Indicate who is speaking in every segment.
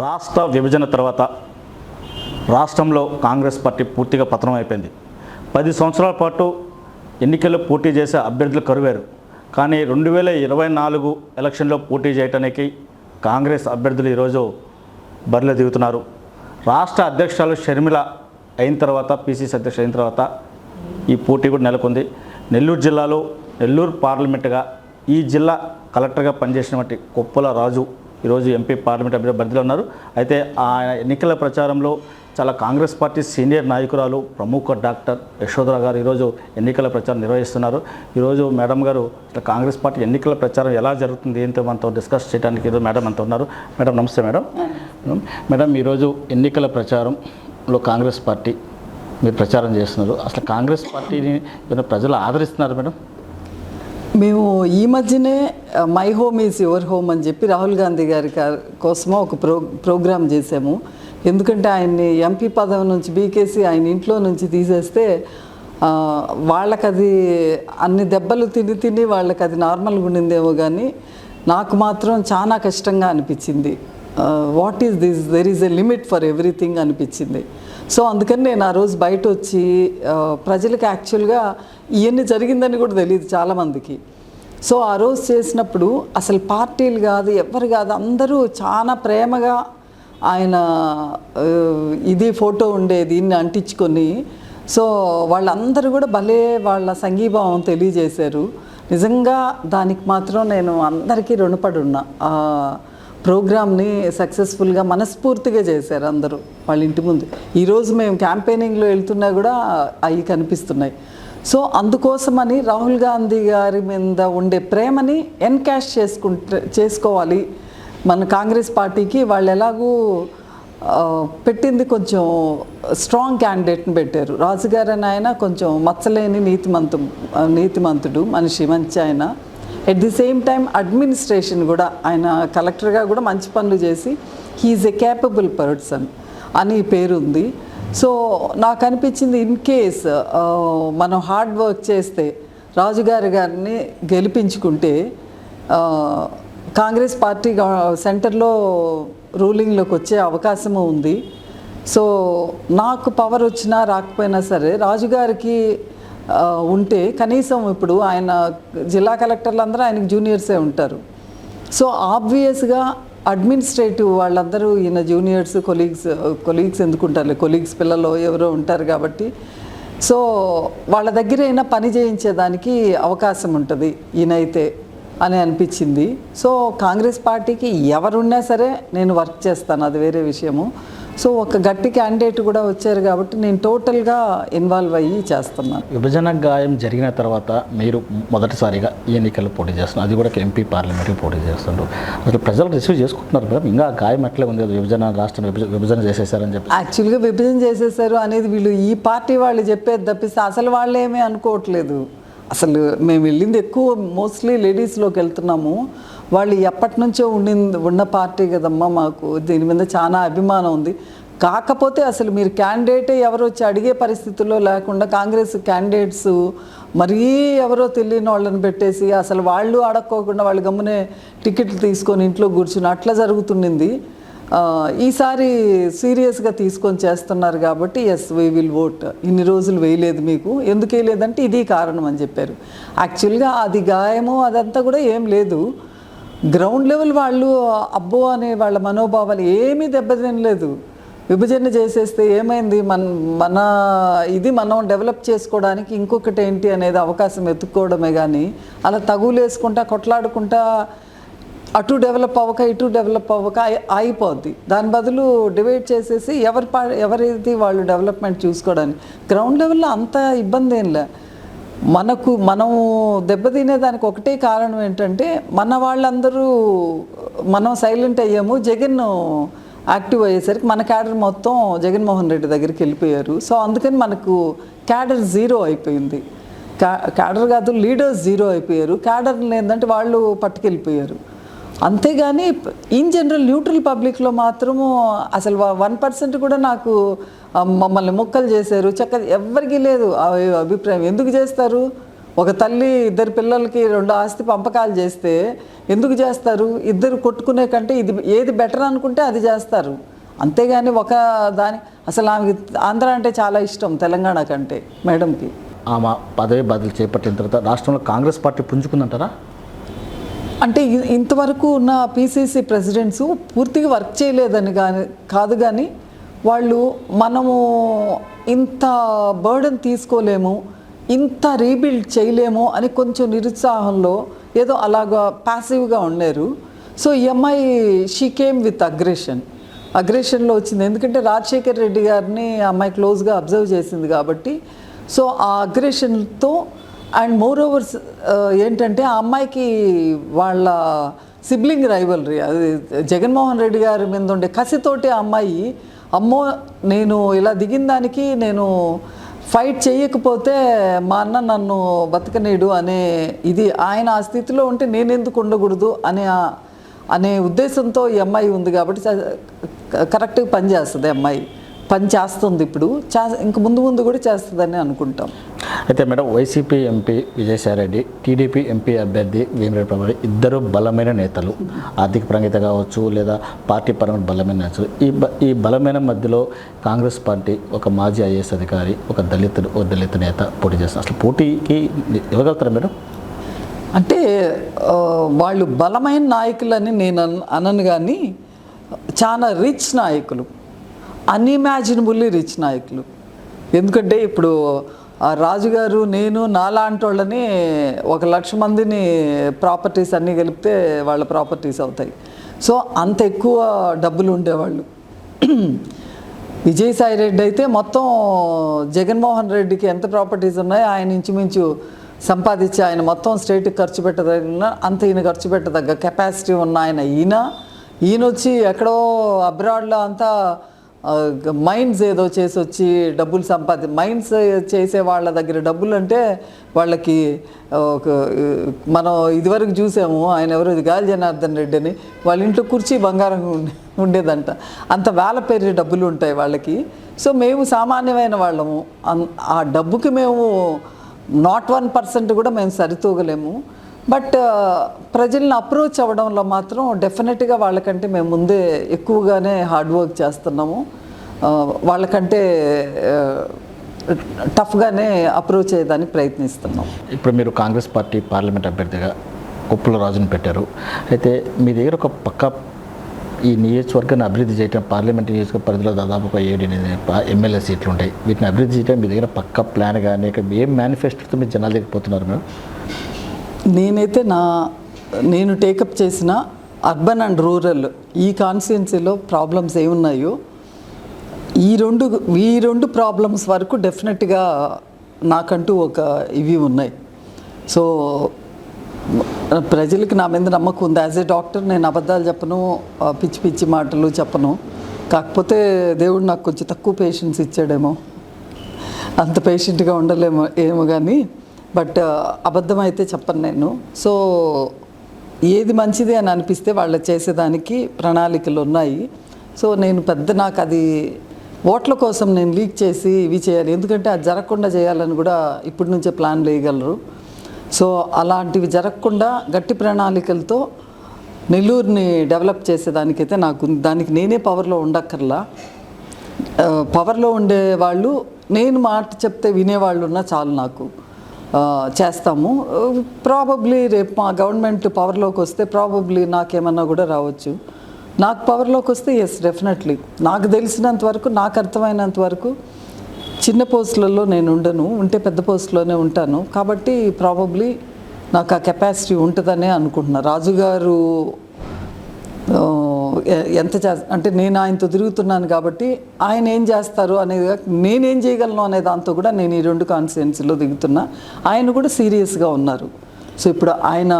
Speaker 1: రాష్ట్ర విభజన తర్వాత రాష్ట్రంలో కాంగ్రెస్ పార్టీ పూర్తిగా పతనం అయిపోయింది. పది సంవత్సరాల పాటు ఎన్నికల్లో పోటీ చేసే అభ్యర్థులు కరువారు. కానీ రెండు వేల ఇరవై నాలుగు ఎలక్షన్లో పోటీ చేయడానికి కాంగ్రెస్ అభ్యర్థులు ఈరోజు బరిలో దిగుతున్నారు. రాష్ట్ర అధ్యక్షులు షర్మిల అయిన తర్వాత పిసిసి అధ్యక్ష అయిన తర్వాత ఈ పోటీ కూడా నెలకొంది. నెల్లూరు జిల్లాలో నెల్లూరు పార్లమెంటుగా ఈ జిల్లా కలెక్టర్గా పనిచేసినటువంటి కొప్పుల రాజు ఈరోజు ఎంపీ పార్లమెంట్ అభ్యర్థి బరిలో ఉన్నారు. అయితే ఆ ఎన్నికల ప్రచారంలో చాలా కాంగ్రెస్ పార్టీ సీనియర్ నాయకురాలు ప్రముఖ డాక్టర్ యశోధర గారు ఈరోజు ఎన్నికల ప్రచారం నిర్వహిస్తున్నారు. ఈరోజు మేడం గారు అసలు కాంగ్రెస్ పార్టీ ఎన్నికల ప్రచారం ఎలా జరుగుతుంది ఏంటో మనతో డిస్కస్ చేయడానికి ఈరోజు మేడం అంతా ఉన్నారు. మేడం నమస్తే మేడం. మేడం ఈరోజు ఎన్నికల ప్రచారంలో కాంగ్రెస్ పార్టీ మీరు ప్రచారం చేస్తున్నారు. అసలు కాంగ్రెస్ పార్టీని ప్రజలు ఆదరిస్తున్నారు మేడం?
Speaker 2: మేము ఈ మధ్యనే my home is your home అని చెప్పి రాహుల్ గాంధీ గారి కోసము ఒక ప్రో ప్రోగ్రామ్ చేసాము ఎందుకంటే ఆయన్ని ఎంపీ పదవి నుంచి బీకేసి ఆయన ఇంట్లో నుంచి తీసేస్తే వాళ్ళకి అది అన్ని దెబ్బలు తిని తిని వాళ్ళకి అది నార్మల్గా ఉండిందేమో కానీ నాకు మాత్రం చాలా కష్టంగా అనిపించింది. What is this there is a limit for everything అనిపించింది. సో అందుకని నేను ఆ రోజు బయట వచ్చి uh, ప్రజలకు యాక్చువల్గా ఇవన్నీ జరిగిందని కూడా తెలియదు చాలామందికి. సో ఆ రోజు చేసినప్పుడు అసలు పార్టీలు కాదు ఎవరు కాదు అందరూ చాలా ప్రేమగా ఆయన uh, ఇది ఫోటో ఉండే దీన్ని అంటించుకొని సో వాళ్ళందరూ కూడా భలే వాళ్ళ సంఘీభావం తెలియజేశారు. నిజంగా దానికి మాత్రం నేను అందరికీ రుణపడి ఉన్నా. ప్రోగ్రామ్ని సక్సెస్ఫుల్గా మనస్ఫూర్తిగా చేశారు అందరూ వాళ్ళ ఇంటి ముందు. ఈరోజు మేము క్యాంపెయినింగ్లో వెళ్తున్నా కూడా అవి కనిపిస్తున్నాయి. సో అందుకోసమని రాహుల్ గాంధీ గారి మీద ఉండే ప్రేమని ఎన్కాష్ చేసుకుంటే చేసుకోవాలి. మన కాంగ్రెస్ పార్టీకి వాళ్ళు ఎలాగూ పెట్టింది కొంచెం స్ట్రాంగ్ క్యాండిడేట్ని పెట్టారు. రాజుగారు అని ఆయన కొంచెం మచ్చలేని నీతిమంతు నీతిమంతుడు మనిషి మంచి ఆయన. At the same time administration కూడా ఆయన కలెక్టర్గా కూడా మంచి పనులు చేసి హీఈస్ ఎ క్యాపబుల్ పర్సన్ అని పేరు ఉంది. సో నాకు అనిపించింది ఇన్ కేస్ uh, మనం హార్డ్ వర్క్ చేస్తే రాజుగారి గారిని గెలిపించుకుంటే uh, కాంగ్రెస్ పార్టీ సెంటర్లో రూలింగ్లోకి వచ్చే అవకాశము ఉంది. సో నాకు పవర్ వచ్చినా రాకపోయినా సరే రాజుగారికి ఉంటే కనీసం ఇప్పుడు ఆయన జిల్లా కలెక్టర్లు అందరూ ఆయనకు జూనియర్సే ఉంటారు. సో ఆబ్వియస్గా అడ్మినిస్ట్రేటివ్ వాళ్ళందరూ ఈయన జూనియర్స్ కొలీగ్స్ కొలీగ్స్ ఎందుకుంటారు కొలీగ్స్ పిల్లలు ఎవరో ఉంటారు కాబట్టి. సో వాళ్ళ దగ్గర అయినా పని చేయించేదానికి అవకాశం ఉంటుంది ఈయనైతే అని అనిపించింది. సో కాంగ్రెస్ పార్టీకి ఎవరున్నా సరే నేను వర్క్ చేస్తాను అది వేరే విషయము. సో ఒక గట్టి క్యాండిడేట్ కూడా వచ్చారు కాబట్టి నేను టోటల్గా ఇన్వాల్వ్ అయ్యి చేస్తున్నాను.
Speaker 1: విభజన గాయం జరిగిన తర్వాత మీరు మొదటిసారిగా ఈ ఎన్నికల్లో పోటీ చేస్తున్నారు. అది కూడా ఎంపీ పార్లమెంట్కి పోటీ చేస్తున్నారు. అసలు ప్రజలు రిసీవ్ చేసుకుంటున్నారు మేడం ఇంకా గాయం ఎట్లే ఉంది? అది విభజన రాష్ట్రం విభజ- విభజన చేసేసారని చెప్పి.
Speaker 2: యాక్చువల్గా విభజన చేసేసారు అనేది వీళ్ళు ఈ పార్టీ వాళ్ళు చెప్పేది తప్పిస్తే అసలు వాళ్ళు ఏమీ అనుకోవట్లేదు. అసలు మేము వెళ్ళింది ఎక్కువ మోస్ట్లీ లేడీస్లోకి వెళ్తున్నాము. వాళ్ళు ఎప్పటి నుంచో ఉండింది ఉన్న పార్టీ కదమ్మా మాకు. దీని మీద చాలా అభిమానం ఉంది. కాకపోతే అసలు మీరు క్యాండిడేటే ఎవరో వచ్చి అడిగే పరిస్థితుల్లో లేకుండా కాంగ్రెస్ క్యాండిడేట్స్ మరీ ఎవరో తెలియని వాళ్ళని పెట్టేసి అసలు వాళ్ళు అడక్కోకుండా వాళ్ళు గమ్మునే టికెట్లు తీసుకొని ఇంట్లో కూర్చుని అట్లా జరుగుతుండింది. ఈసారి సీరియస్గా తీసుకొని చేస్తున్నారు కాబట్టి ఎస్ వీ విల్ ఓట్ ఇన్ని రోజులు వేయలేదు మీకు. ఎందుకు వేయలేదంటే ఇది కారణం అని చెప్పారు. యాక్చువల్గా అది గాయము అదంతా కూడా ఏం లేదు. గ్రౌండ్ లెవెల్ వాళ్ళు అబ్బో అనే వాళ్ళ మనోభావాలు ఏమీ దెబ్బతినలేదు. విభజన చేసేస్తే ఏమైంది? మన మన ఇది మనం డెవలప్ చేసుకోవడానికి ఇంకొకటి ఏంటి అనేది అవకాశం ఎత్తుక్కోవడమే కానీ అలా తగులేసుకుంటా కొట్లాడుకుంటా అటు డెవలప్ అవ్వక ఇటు డెవలప్ అవ్వక అయిపోద్ది. దాని బదులు డివైడ్ చేసేసి ఎవరి పా ఎవరిది వాళ్ళు డెవలప్మెంట్ చూసుకోవడానికి. గ్రౌండ్ లెవెల్లో అంత ఇబ్బంది ఏం లే. మనకు మనం దెబ్బతినేదానికి ఒకటే కారణం ఏంటంటే మన వాళ్ళందరూ మనం సైలెంట్ అయ్యాము జగన్ యాక్టివ్ అయ్యేసరికి మన క్యాడర్ మొత్తం జగన్మోహన్ రెడ్డి దగ్గరికి వెళ్ళిపోయారు. సో అందుకని మనకు క్యాడర్ జీరో అయిపోయింది. క్యాడర్ కాదు లీడర్స్ జీరో అయిపోయారు. క్యాడర్ ఏంటంటే వాళ్ళు పట్టుకెళ్ళిపోయారు. అంతేగాని ఇన్ జనరల్ న్యూట్రల్ పబ్లిక్లో మాత్రము అసలు వన్ పర్సెంట్ కూడా నాకు మమ్మల్ని మొక్కలు చేశారు. చక్క ఎవరికి లేదు అభిప్రాయం. ఎందుకు చేస్తారు? ఒక తల్లి ఇద్దరు పిల్లలకి రెండు ఆస్తి పంపకాలు చేస్తే ఎందుకు చేస్తారు? ఇద్దరు కొట్టుకునే కంటే ఇది ఏది బెటర్ అనుకుంటే అది చేస్తారు. అంతేగాని ఒక దాని అసలు ఆమెకి ఆంధ్ర అంటే చాలా ఇష్టం తెలంగాణ కంటే మేడంకి.
Speaker 1: ఆమె పదవి బదులు చేపట్టిన తర్వాత రాష్ట్రంలో కాంగ్రెస్ పార్టీ పుంజుకుందంటారా?
Speaker 2: అంటే ఇ- ఇంతవరకు ఉన్న పీసీసీ ప్రెసిడెంట్స్ పూర్తిగా వర్క్ చేయలేదని కానీ కాదు కానీ వాళ్ళు మనము ఇంత బర్డన్ తీసుకోలేము ఇంత రీబిల్డ్ చేయలేము అని కొంచెం నిరుత్సాహంలో ఏదో అలాగా ప్యాసివ్గా ఉండేరు. సో ఈ అమ్మాయి షీ కేమ్ విత్ అగ్రెషన్ అగ్రెషన్లో వచ్చింది. ఎందుకంటే రాజశేఖర్ రెడ్డి గారిని అమ్మాయి క్లోజ్గా అబ్జర్వ్ చేసింది కాబట్టి. సో ఆ అగ్రెషన్తో అండ్ మోర్ ఓవర్ ఏంటంటే ఆ అమ్మాయికి వాళ్ళ సిబ్లింగ్ రైవలరీ అది జగన్మోహన్ రెడ్డి గారి మీద ఉండే కసితోటి ఆ అమ్మాయి అమ్మో నేను ఇలా దిగిన దానికి నేను ఫైట్ చేయకపోతే మా అన్న నన్ను బతకనీడు అనే ఇది ఆయన ఆ స్థితిలో ఉంటే నేనెందుకు ఉండకూడదు అనే అనే ఉద్దేశంతో ఈ అమ్మాయి ఉంది కాబట్టి కరెక్ట్గా పనిచేస్తుంది అమ్మాయి. పని చేస్తుంది ఇప్పుడు. చా ఇంక ముందు ముందు కూడా చేస్తుందని అనుకుంటాం.
Speaker 1: అయితే madam YCP MP Vijayasai Reddy TDP MP అభ్యర్థి వేమిరెడ్డి ప్రభావి ఇద్దరు బలమైన నేతలు. ఆర్థిక పరంగా కావచ్చు లేదా పార్టీ పరమైన బలమైన నేతలు. ఈ ఈ బలమైన మధ్యలో కాంగ్రెస్ పార్టీ ఒక మాజీ ఐఏఎస్ అధికారి ఒక దళితుడు ఒక దళిత నేత పోటీ చేస్తారు అసలు పోటీకి ఇవ్వగలుగుతారా మేడం?
Speaker 2: అంటే వాళ్ళు బలమైన నాయకులని నేను అన్- అనను కానీ చాలా రిచ్ నాయకులు. అన్ఇమాజినబుల్లీ రిచ్ నాయకులు. ఎందుకంటే ఇప్పుడు ఆ రాజుగారు నేను నాలాంటి వాళ్ళని ఒక లక్ష మందిని ప్రాపర్టీస్ అన్నీ కలిపితే వాళ్ళ ప్రాపర్టీస్ అవుతాయి. సో అంత ఎక్కువ డబ్బులు ఉండేవాళ్ళు. విజయసాయి రెడ్డి అయితే మొత్తం జగన్మోహన్ రెడ్డికి ఎంత ప్రాపర్టీస్ ఉన్నాయో ఆయన ఇంచుమించు సంపాదించి ఆయన మొత్తం స్టేట్కి ఖర్చు పెట్టదగిన అంత ఈయన ఖర్చు పెట్టదగ్గ కెపాసిటీ ఉన్న ఆయన ఈయన. ఈయన వచ్చి ఎక్కడో అబ్రాడ్లో అంతా మైండ్స్ ఏదో చేసి వచ్చి డబ్బులు సంపాది మైండ్స్ చేసే వాళ్ళ దగ్గర డబ్బులు అంటే వాళ్ళకి ఒక మనం ఇదివరకు చూసాము ఆయన ఎవరు? ఇది గాలి జనార్దన్ రెడ్డి అని. వాళ్ళ ఇంట్లో కుర్చీ బంగారం ఉండేదంట. అంత వేల పేరు డబ్బులు ఉంటాయి వాళ్ళకి. సో మేము సామాన్యమైన వాళ్ళము. ఆ డబ్బుకి మేము నాట్ వన్ పర్సెంట్ కూడా మేము సరితూగలేము. బట్ ప్రజల్ని అప్రోచ్ అవ్వడంలో మాత్రం డెఫినెట్గా వాళ్ళకంటే మేము ముందే ఎక్కువగానే హార్డ్ వర్క్ చేస్తున్నాము. వాళ్ళకంటే టఫ్గానే అప్రోచ్ అయ్యేదానికి ప్రయత్నిస్తున్నాం.
Speaker 1: ఇప్పుడు మీరు కాంగ్రెస్ పార్టీ పార్లమెంట్ అభ్యర్థిగా కుప్పల రాజును పెట్టారు. అయితే మీ దగ్గర ఒక పక్క ఈ నియోజకవర్గాన్ని అభివృద్ధి చేయడం పార్లమెంట్ నియోజక పరిధిలో దాదాపు ఒక ఏడు ఎమ్మెల్యే సీట్లు ఉంటాయి. వీటిని అభివృద్ధి చేయడం మీ దగ్గర పక్క ప్లాన్ కానీ ఇక ఏం మేనిఫెస్టోతో మీరు జనాలు దగ్గర పోతున్నారు మేడం?
Speaker 2: నేనైతే నా నేను టేకప్ చేసిన అర్బన్ అండ్ రూరల్ ఈ కాన్స్టిట్యున్సీలో ప్రాబ్లమ్స్ ఏమున్నాయో ఈ రెండు ఈ రెండు ప్రాబ్లమ్స్ వరకు డెఫినెట్గా నాకంటూ ఒక ఇవి ఉన్నాయి. సో ప్రజలకి నా మీద నమ్మకం ఉంది. యాజ్ ఏ డాక్టర్ నేను అబద్ధాలు చెప్పను పిచ్చి పిచ్చి మాటలు చెప్పను. కాకపోతే దేవుడు నాకు కొంచెం తక్కువ పేషెన్స్ ఇచ్చాడేమో. అంత పేషెంట్గా ఉండలేమో ఏమో కానీ బట్ అబద్ధం అయితే చెప్పను నేను. సో ఏది మంచిది అని అనిపిస్తే వాళ్ళు చేసేదానికి ప్రణాళికలు ఉన్నాయి. సో నేను పెద్ద నాకు అది ఓట్ల కోసం నేను లీక్ చేసి ఇవి చేయాలి. ఎందుకంటే అది జరగకుండా చేయాలని కూడా ఇప్పటి నుంచే ప్లాన్ వేయగలరు సో అలాంటివి జరగకుండా గట్టి ప్రణాళికలతో నెల్లూరుని డెవలప్ చేసేదానికైతే నాకు దానికి నేనే పవర్లో ఉండక్కర్లా. పవర్లో ఉండే వాళ్ళు నేను మాట చెప్తే వినేవాళ్ళు ఉన్నా చాలు నాకు. చేస్తాము. ప్రాబబ్లీ రేపు మా గవర్నమెంట్ పవర్లోకి వస్తే ప్రాబబ్లీ నాకేమన్నా కూడా రావచ్చు. నాకు పవర్లోకి వస్తే ఎస్ డెఫినెట్లీ నాకు తెలిసినంత వరకు నాకు అర్థమైనంత వరకు చిన్న పోస్టులలో నేను ఉండను. ఉంటే పెద్ద పోస్టులోనే ఉంటాను. కాబట్టి ప్రాబబ్లీ నాకు ఆ కెపాసిటీ ఉంటుందనే అనుకుంటున్నా. రాజుగారు ఎంత చే అంటే నేను ఆయనతో తిరుగుతున్నాను కాబట్టి ఆయన ఏం చేస్తారు అనేది నేనేం చేయగలను అనే దాంతో కూడా నేను ఈ రెండు కాన్ఫిడెన్స్లో దిగుతున్నా. ఆయన కూడా సీరియస్గా ఉన్నారు. సో ఇప్పుడు ఆయన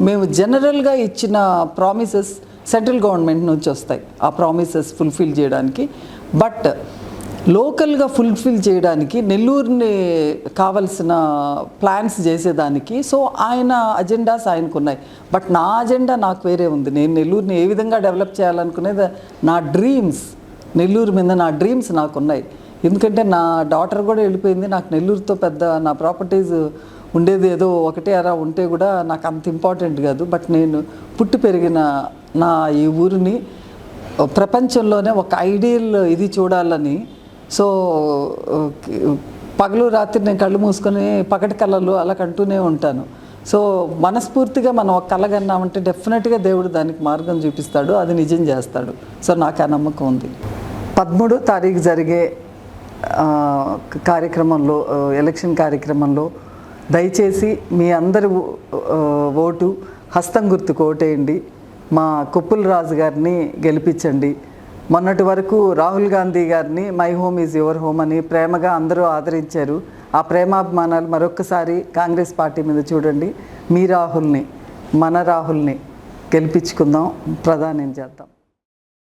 Speaker 2: మేము జనరల్గా ఇచ్చిన ప్రామిసెస్ సెంట్రల్ గవర్నమెంట్ నుంచి వస్తాయి ఆ ప్రామిసెస్ ఫుల్ఫిల్ చేయడానికి. బట్ లోకల్గా ఫుల్ఫిల్ చేయడానికి నెల్లూరుని కావలసిన ప్లాన్స్ చేసేదానికి. సో ఆయన అజెండాస్ ఆయనకు ఉన్నాయి బట్ నా అజెండా నాకు వేరే ఉంది. నేను నెల్లూరుని ఏ విధంగా డెవలప్ చేయాలనుకునేది నా డ్రీమ్స్ నెల్లూరు మీద నా డ్రీమ్స్ నాకున్నాయి. ఎందుకంటే నా డాటర్ కూడా వెళ్ళిపోయింది. నాకు నెల్లూరుతో పెద్ద నా ప్రాపర్టీస్ ఉండేది ఏదో ఒకటే. అరా ఉంటే కూడా నాకు అంత ఇంపార్టెంట్ కాదు. బట్ నేను పుట్టి పెరిగిన నా ఈ ఊరిని ప్రపంచంలోనే ఒక ఐడియల్ ఇది చూడాలని సో పగలు రాత్రి నేను కళ్ళు మూసుకొని పగటి కళలు అలా కంటూనే ఉంటాను. సో మనస్ఫూర్తిగా మనం ఒక కళ కన్నామంటే డెఫినెట్గా దేవుడు దానికి మార్గం చూపిస్తాడు అది నిజం చేస్తాడు. సో నాకు ఆ నమ్మకం ఉంది. పదమూడో తారీఖు జరిగే కార్యక్రమంలో ఎలక్షన్ కార్యక్రమంలో దయచేసి మీ అందరి ఓ- ఓటు హస్తం గుర్తుకు ఓటేయండి. మా కొప్పుల రాజు గారిని గెలిపించండి. మొన్నటి వరకు రాహుల్ గాంధీ గారిని my home is your home అని ప్రేమగా అందరూ ఆదరించారు. ఆ ప్రేమాభిమానాలు మరొకసారి కాంగ్రెస్ పార్టీ మీద చూడండి. మీ రాహుల్ని మన రాహుల్ని గెలిపించుకుందాం. ప్రధానం చేద్దాం?